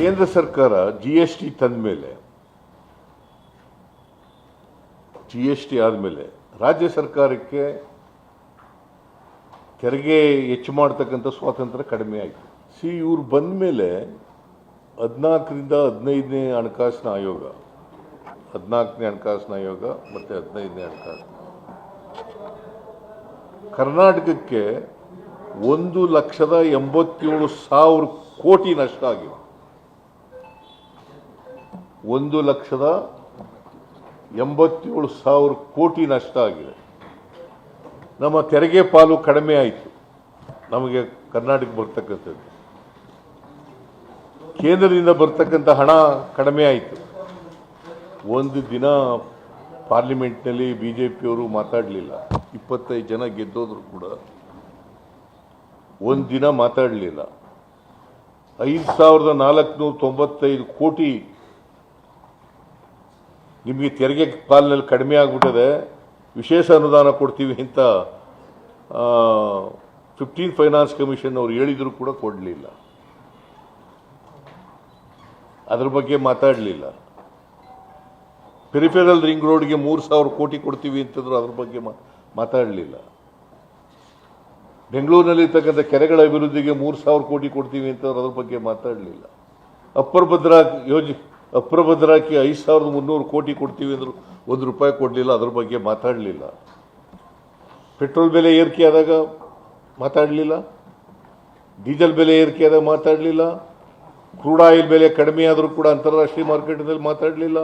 ಕೇಂದ್ರ ಸರ್ಕಾರ G S T ತಂದ ಮೇಲೆ ಜಿ ಎಸ್ ಟಿ ಆದಮೇಲೆ ರಾಜ್ಯ ಸರ್ಕಾರಕ್ಕೆ ತೆರಿಗೆ ಹೆಚ್ಚು ಮಾಡ್ತಕ್ಕಂಥ ಸ್ವಾತಂತ್ರ್ಯ ಕಡಿಮೆ ಆಯಿತು. ಸಿ, ಇವ್ರು ಬಂದ ಮೇಲೆ ಹದಿನಾಲ್ಕರಿಂದ ಹದಿನೈದನೇ ಹಣಕಾಸಿನ ಆಯೋಗ, ಹದಿನಾಲ್ಕನೇ ಹಣಕಾಸಿನ ಆಯೋಗ ಮತ್ತು ಹದಿನೈದನೇ ಹಣಕಾಸಿನ ಕರ್ನಾಟಕಕ್ಕೆ ಒಂದು ಲಕ್ಷದ ಎಂಬತ್ತೇಳು ಸಾವಿರ ಕೋಟಿ ನಷ್ಟ ಆಗಿವೆ ಒಂದು ಲಕ್ಷದ ಎಂಬತ್ತೇಳು ಸಾವಿರ ಕೋಟಿ ನಷ್ಟ ಆಗಿದೆ. ನಮ್ಮ ತೆರಿಗೆ ಪಾಲು ಕಡಿಮೆ ಆಯಿತು. ನಮಗೆ ಕರ್ನಾಟಕ ಬರ್ತಕ್ಕಂಥದ್ದು. ಕೇಂದ್ರದಿಂದ ಬರ್ತಕ್ಕಂಥ ಹಣ ಕಡಿಮೆ ಆಯಿತು. ಒಂದು ದಿನ ಪಾರ್ಲಿಮೆಂಟ್ನಲ್ಲಿ ಬಿ ಜೆ ಪಿಯವರು ಮಾತಾಡಲಿಲ್ಲ. ಇಪ್ಪತ್ತೈದು ಜನ ಗೆದ್ದೋದ್ರು ಕೂಡ ಒಂದು ದಿನ ಮಾತಾಡಲಿಲ್ಲ. ಐದು ಸಾವಿರದ ನಾಲ್ಕುನೂರ ತೊಂಬತ್ತೈದು ಕೋಟಿ ನಿಮಗೆ ತೆರಿಗೆ ಪಾಲಿನಲ್ಲಿ ಕಡಿಮೆ ಆಗಿಬಿಟ್ಟಿದೆ, ವಿಶೇಷ ಅನುದಾನ ಕೊಡ್ತೀವಿ ಅಂತ ಫಿಫ್ಟೀನ್ ಫೈನಾನ್ಸ್ ಕಮಿಷನ್ ಅವ್ರು ಹೇಳಿದರೂ ಕೂಡ ಕೊಡಲಿಲ್ಲ. ಅದ್ರ ಬಗ್ಗೆ ಮಾತಾಡಲಿಲ್ಲ. ಪೆರಿಫೆರಲ್ ರಿಂಗ್ ರೋಡ್ಗೆ ಮೂರು ಸಾವಿರ ಕೋಟಿ ಕೊಡ್ತೀವಿ ಅಂತಂದ್ರು ಅದ್ರ ಬಗ್ಗೆ ಮಾತಾಡಲಿಲ್ಲ. ಬೆಂಗಳೂರಿನಲ್ಲಿ ಇರ್ತಕ್ಕಂಥ ಕೆರೆಗಳ ಅಭಿವೃದ್ಧಿಗೆ ಮೂರು ಸಾವಿರ ಕೋಟಿ ಕೊಡ್ತೀವಿ ಅಂತಂದ್ರೆ ಅದ್ರ ಬಗ್ಗೆ ಮಾತಾಡಲಿಲ್ಲ. ಅಪ್ಪರ್ ಭದ್ರಾ ಯೋಜನೆ ಅಪ್ಪರ್ ಭದ್ರಾಕ್ಕೆ ಐದು ಸಾವಿರದ ಮುನ್ನೂರು ಕೋಟಿ ಕೊಡ್ತೀವಿ ಅಂದ್ರೆ ಒಂದು ರೂಪಾಯಿ ಕೊಡಲಿಲ್ಲ, ಅದ್ರ ಬಗ್ಗೆ ಮಾತಾಡಲಿಲ್ಲ. ಪೆಟ್ರೋಲ್ ಬೆಲೆ ಏರಿಕೆ ಆದಾಗ ಮಾತಾಡಲಿಲ್ಲ. ಡೀಸೆಲ್ ಬೆಲೆ ಏರಿಕೆ ಆದಾಗ ಮಾತಾಡಲಿಲ್ಲ. ಕ್ರೂಡ್ ಆಯಿಲ್ ಬೆಲೆ ಕಡಿಮೆ ಆದರೂ ಕೂಡ ಅಂತಾರಾಷ್ಟ್ರೀಯ ಮಾರ್ಕೆಟ್ನಲ್ಲಿ ಮಾತಾಡಲಿಲ್ಲ.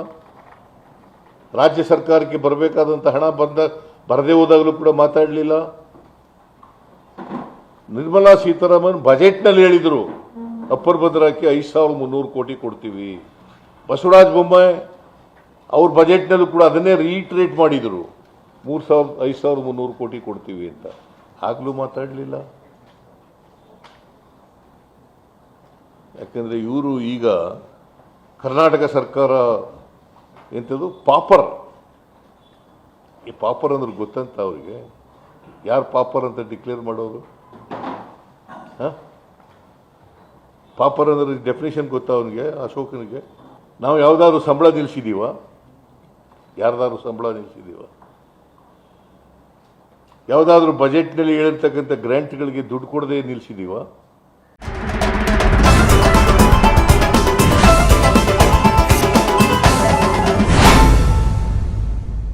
ರಾಜ್ಯ ಸರ್ಕಾರಕ್ಕೆ ಬರಬೇಕಾದಂಥ ಹಣ ಬಂದ, ಬರದೇ ಹೋದಾಗಲೂ ಕೂಡ ಮಾತಾಡಲಿಲ್ಲ. ನಿರ್ಮಲಾ ಸೀತಾರಾಮನ್ ಬಜೆಟ್ನಲ್ಲಿ ಹೇಳಿದರು ಅಪ್ಪರ್ ಭದ್ರಾಕಿ ಐದು ಸಾವಿರದ ಮುನ್ನೂರು ಕೋಟಿ ಕೊಡ್ತೀವಿ. ಬಸವರಾಜ ಬೊಮ್ಮಾಯಿ ಅವ್ರ ಬಜೆಟ್ನಲ್ಲೂ ಕೂಡ ಅದನ್ನೇ ರೀಟ್ರೇಟ್ ಮಾಡಿದರು. ಮೂರು ಸಾವಿರದ ಐದು ಸಾವಿರದ ಮುನ್ನೂರು ಕೋಟಿ ಕೊಡ್ತೀವಿ ಅಂತ. ಆಗಲೂ ಮಾತಾಡಲಿಲ್ಲ. ಯಾಕಂದರೆ ಇವರು ಈಗ ಕರ್ನಾಟಕ ಸರ್ಕಾರ ಎಂಥದ್ದು ಪಾಪರ್. ಈ ಪಾಪರ್ ಅಂದ್ರೆ ಗೊತ್ತಂತ ಅವರಿಗೆ? ಯಾರು ಪಾಪರ್ ಅಂತ ಡಿಕ್ಲೇರ್ ಮಾಡೋರು? ಹಾಂ? ಪಾಪರ್ ಅಂದ್ರೆ ಡೆಫಿನೇಷನ್ ಗೊತ್ತಾ ಅವನಿಗೆ, ಅಶೋಕನಿಗೆ? ನಾವು ಯಾವುದಾದ್ರೂ ಸಂಬಳ ನಿಲ್ಲಿಸಿದೀವ ಯಾರ್ದಾದ್ರು ಸಂಬಳ ನಿಲ್ಲಿಸಿದೀವ ಯಾವುದಾದ್ರೂ ಬಜೆಟ್ನಲ್ಲಿ ಹೇಳಿರ್ತಕ್ಕಂಥ ಗ್ರ್ಯಾಂಟ್ಗಳಿಗೆ ದುಡ್ಡು ಕೊಡದೆ ನಿಲ್ಲಿಸಿದೀವ